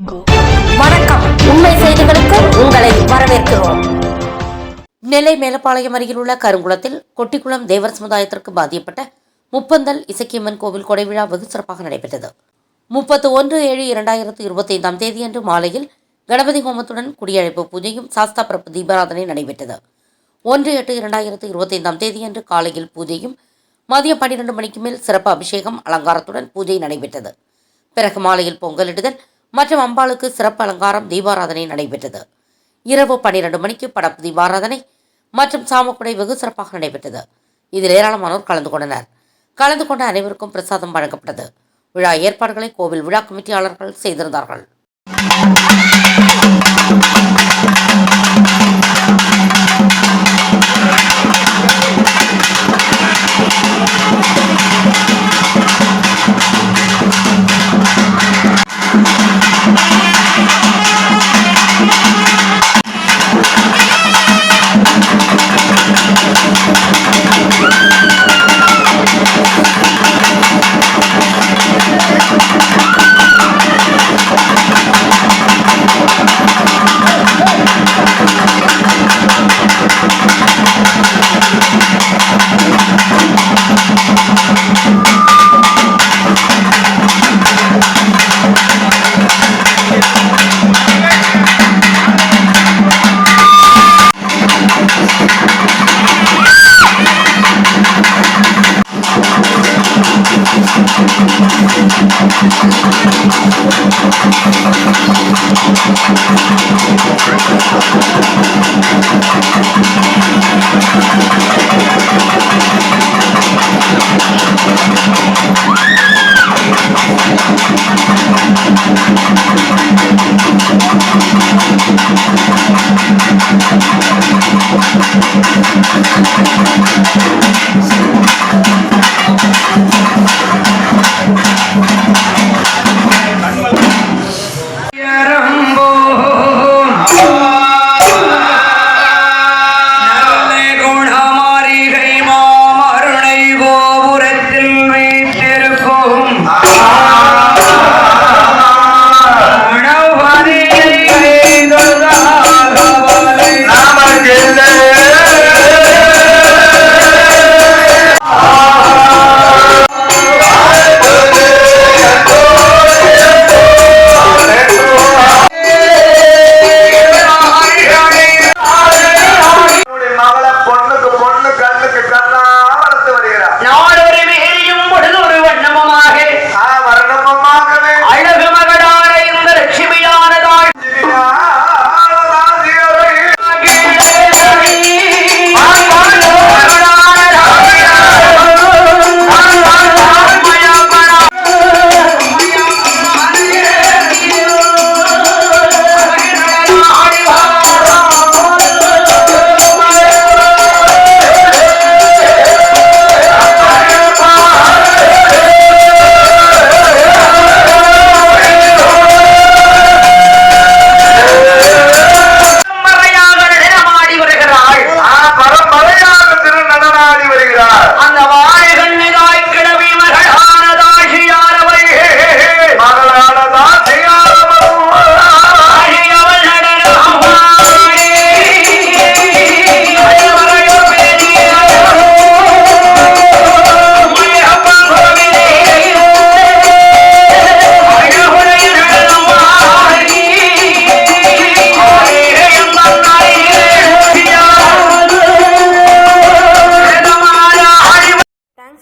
வணக்கம். உண்மை செய்திகளுக்கு உங்களை வரவேற்கிறோம். நெல்லை மேலப்பாளையம் அருகில் உள்ள கருங்குளத்தில் கொட்டிக்குளம் தேவர் சமுதாயத்திற்கு பாதிக்கப்பட்ட முப்பந்தல் இசக்கியம்மன் கோவில் கொடைவிழா வெகு சிறப்பாக நடைபெற்றது. முப்பத்து ஒன்று ஏழு இரண்டாயிரத்து இருபத்தைந்தாம் தேதியன்று மாலையில் கணபதி ஹோமத்துடன் குடியழைப்பு பூஜையும் சாஸ்தா பிரபு தீபாராதனை நடைபெற்றது. ஒன்று எட்டு இரண்டாயிரத்து இருபத்தைந்தாம் தேதியன்று காலையில் பூஜையும் மதியம் பன்னிரண்டு மணிக்கு மேல் சிறப்பு அபிஷேகம் அலங்காரத்துடன் பூஜை நடைபெற்றது. பிறகு மாலையில் பொங்கலிடுதல் மற்றும் அம்பாளுக்கு சிறப்பு அலங்காரம் தீபாராதனை நடைபெற்றது. இரவு பன்னிரண்டு மணிக்கு படப்பு தீபாராதனை மற்றும் சாமக்குடை வெகு சிறப்பாக நடைபெற்றது. இதில் ஏராளமானோர் கலந்து கொண்டனர். கலந்து கொண்ட அனைவருக்கும் பிரசாதம் வழங்கப்பட்டது. விழா ஏற்பாடுகளை கோவில் விழா கமிட்டியாளர்கள் செய்திருந்தார்கள்.